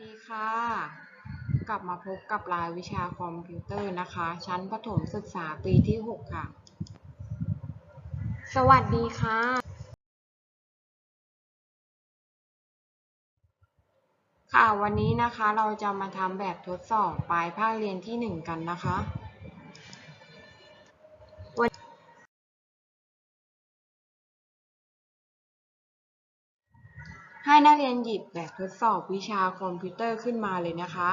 ดีค่ะ กลับมาพบกับรายวิชาคอมพิวเตอร์นะคะ ชั้นประถมศึกษาปีที่ 6 ค่ะ สวัสดีค่ะ ค่ะวันนี้นะคะเราจะมาทำแบบทดสอบปลายภาคเรียนที่ 1 กันนะคะ ให้นักเรียนหยิบแบบทดสอบวิชาคอมพิวเตอร์ขึ้นมาเลยนะคะ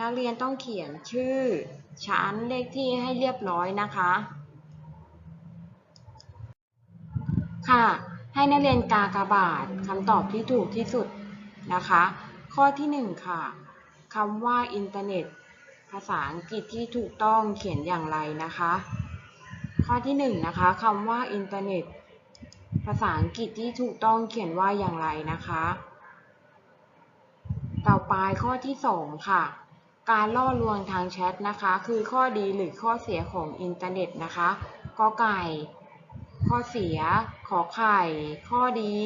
นักเรียนต้องเขียนชื่อ ชั้นเลขที่ให้เรียบร้อยนะคะ ค่ะ ให้นักเรียนกากบาทคำตอบที่ถูกที่สุดนะคะ ข้อที่หนึ่งค่ะคำว่าอินเทอร์เน็ต ภาษาอังกฤษที่ถูกต้องเขียนอย่างไรนะคะ ข้อที่หนึ่งนะคะคำว่าอินเทอร์เน็ต ภาษาอังกฤษที่ถูกต้องเขียนว่าอย่างไรนะคะ ต่อไปข้อที่ 2 ค่ะ การล่อลวงทางแชทนะคะ คือข้อดีหรือข้อเสียของอินเทอร์เน็ตนะคะกอไก่ ข้อเสีย ขอไข่ ข้อดี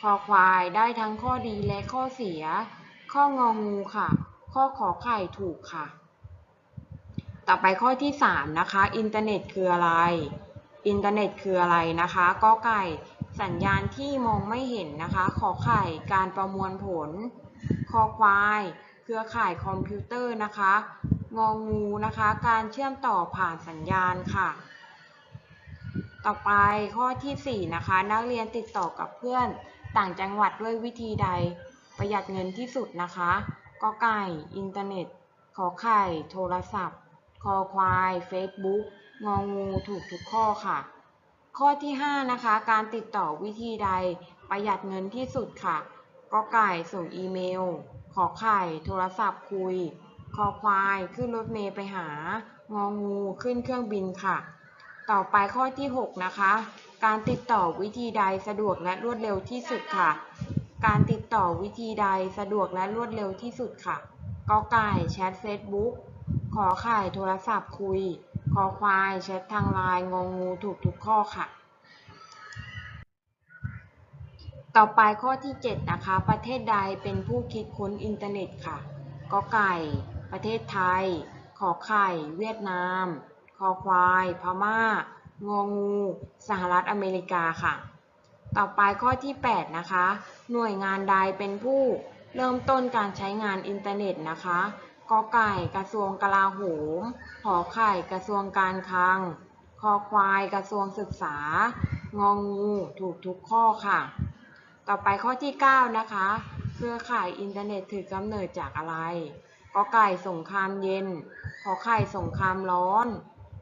คอควายได้ทั้งข้อดีและข้อเสีย ข้ององูค่ะ ข้อขอไข่ถูกค่ะ ต่อไปข้อที่ 3 นะคะ อินเทอร์เน็ตคืออะไร อินเทอร์เน็ตคืออะไรนะคะกอไก่สัญญาณที่มองไม่เห็นนะคะ ขอไข่การประมวลผล คอควาย เครือข่ายคอมพิวเตอร์นะคะ งองูนะคะ การเชื่อมต่อผ่านสัญญาณค่ะ ต่อไปข้อทีสี่4 นะคะ นักเรียนติดต่อกับเพื่อนต่างจังหวัดด้วยวิธีใดประหยัดเงินที่สุดนะคะกอไก่ อินเทอร์เน็ต ขอไข่ โทรศัพท์ คอควายเฟซบุ๊ก งองูถูกทุกข้อค่ะ ข้อที่ 5 นะคะ การติดต่อวิธีใดประหยัดเงินที่สุดค่ะกอไก่ส่งอีเมล ขอไข่ โทรศัพท์คุย คอควาย ขึ้นรถเมล์ไปหา งองูขึ้นเครื่องบินค่ะ ต่อไปข้อที่ 6 นะคะ การติดต่อวิธีใดสะดวกและรวดเร็วที่สุดค่ะ การติดต่อวิธีใดสะดวกและรวดเร็วที่สุดค่ะกอไก่แชทเฟซบุ๊กขอไข่โทรศัพท์คุย คอควายแชททางไลน์งองูถูกทุกข้อค่ะ ต่อไปข้อที่ 7 นะคะ ประเทศใดเป็นผู้คิดค้นอินเทอร์เน็ตค่ะกอไก่ ประเทศไทย ขอไข่ เวียดนาม คอควาย พม่า งองู สหรัฐอเมริกาค่ะ ต่อไปข้อที่ 8 นะคะ หน่วยงานใดเป็นผู้เริ่มต้นการใช้งานอินเทอร์เน็ตนะคะ กอไก่กระทรวงกลาโหม ขอไข่กระทรวงการคลัง คอควายกระทรวงศึกษา งองูถูกทุกข้อค่ะ ต่อไปข้อที่ 9 นะคะ เครือข่ายอินเทอร์เน็ตถือกำเนิดจากอะไร กอไก่สงครามเย็น ขอไข่สงครามร้อน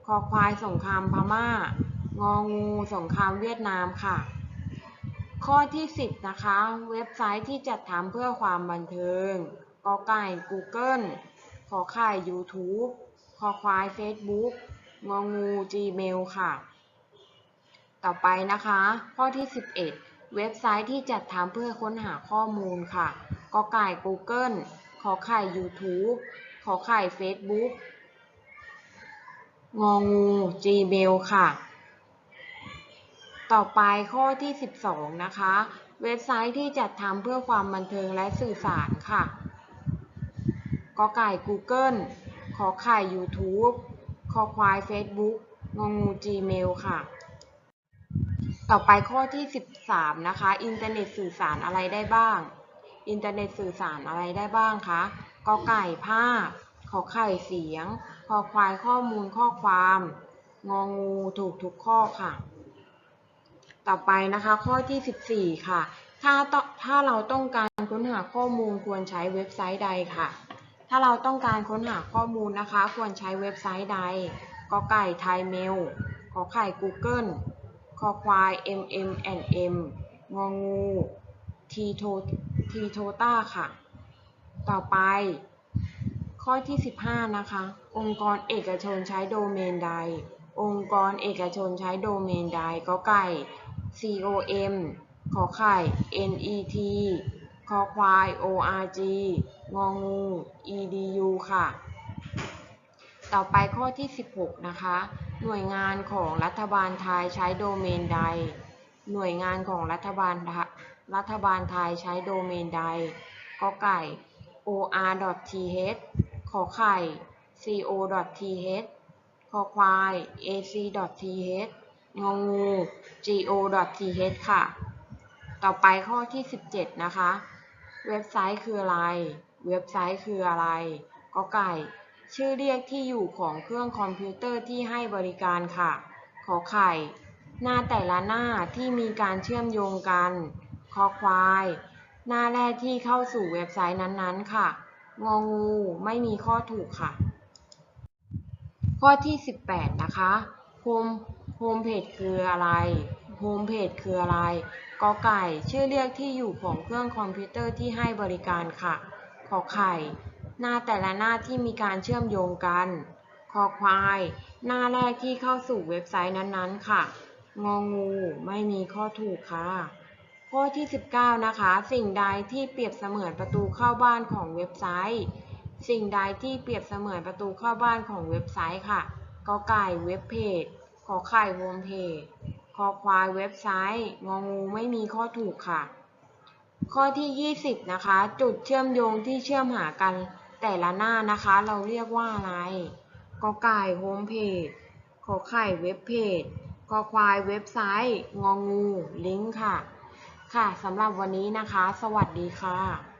คอควายสงครามพม่า งองูสงครามเวียดนามค่ะ ข้อที่ 10 นะคะ เว็บไซต์ที่จัดทำเพื่อความบันเทิงกอไก่ Google ขอไข่ YouTube คอควาย Facebook งองู Gmail ค่ะ ต่อไปนะคะ ข้อที่ 11 เว็บไซต์ที่จัดทำเพื่อค้นหาข้อมูลค่ะกอไก่ Google ขอไข่ YouTube ขอไข่ Facebook งองู Gmail ค่ะ ต่อไปข้อที่ 12 นะคะ เว็บไซต์ที่จัดทำเพื่อความบันเทิงและสื่อสารค่ะ กอไก่ Google ขอไข่ YouTube คอควาย Facebook งงู Gmail ค่ะ ต่อไปข้อที่ 13 นะคะ อินเทอร์เน็ตสื่อสารอะไรได้บ้าง อินเทอร์เน็ตสื่อสารอะไรได้บ้างคะกอไก่ภาพ ขอไข่เสียง คอควายข้อมูลข้อความงองูถูกทุกข้อค่ะ ต่อไปนะคะข้อที่ 14 ค่ะ ถ้าต้องถ้าเราต้องการค้นหาข้อมูลควรใช้เว็บไซต์ใดค่ะ ถ้าเราต้องการค้นหาข้อมูลนะคะ ควรใช้เว็บไซต์ใดกอไก่ไทยเมลขอไข่ Google คอควาย MMNM งองูทีโททีโทต้าค่ะ ต่อไป ข้อที่ 15 นะคะ องค์กรเอกชนใช้โดเมนใด องค์กรเอกชนใช้โดเมนใดก็ไก่ com ขอไข่ net คอควาย org งองู edu ค่ะ ต่อไปข้อที่ 16 นะคะ หน่วยงานของรัฐบาลไทยใช้โดเมนใด หน่วยงานของรัฐบาลรัฐบาลไทยใช้โดเมนใดก็ไก่ or.th ขอไข่ co.th คอควาย ac.th งองู go.th ค่ะ ต่อไปข้อที่ 17 นะคะ เว็บไซต์คืออะไร เว็บไซต์คืออะไรกอไก่ ชื่อเรียกที่อยู่ของเครื่องคอมพิวเตอร์ที่ให้บริการค่ะ ขอไข่ หน้าแต่ละหน้าที่มีการเชื่อมโยงกัน คอควาย หน้าแรกที่เข้าสู่เว็บไซต์นั้นๆ ค่ะ งองู ไม่มีข้อถูกค่ะ ข้อที่ 18 นะคะ โฮม โฮมเพจคืออะไร โฮมเพจคืออะไร กอไก่ชื่อเรียกที่อยู่ของเครื่องคอมพิวเตอร์ที่ให้บริการค่ะ ขอไข่ หน้าแต่ละหน้าที่มีการเชื่อมโยงกัน คอควาย หน้าแรกที่เข้าสู่เว็บไซต์นั้นๆ ค่ะ งองู ไม่มีข้อถูกค่ะ ข้อที่ 19 นะคะ สิ่งใดที่เปรียบเสมือนประตูเข้าบ้านของเว็บไซต์ สิ่งใดที่เปรียบเสมือนประตูเข้าบ้านของเว็บไซต์ค่ะ กอไก่เว็บเพจ ขอไข่โฮมเพจ คอควายเว็บไซต์ งองูไม่มีข้อถูกค่ะ ข้อที่ 20 นะคะ จุดเชื่อมโยงที่เชื่อมหากันแต่ละหน้านะคะ เราเรียกว่าอะไรกอไก่โฮมเพจขอไข่เว็บเพจคอควายเว็บไซต์ งองู ลิงก์ค่ะ ค่ะสำหรับวันนี้นะคะ สวัสดีค่ะ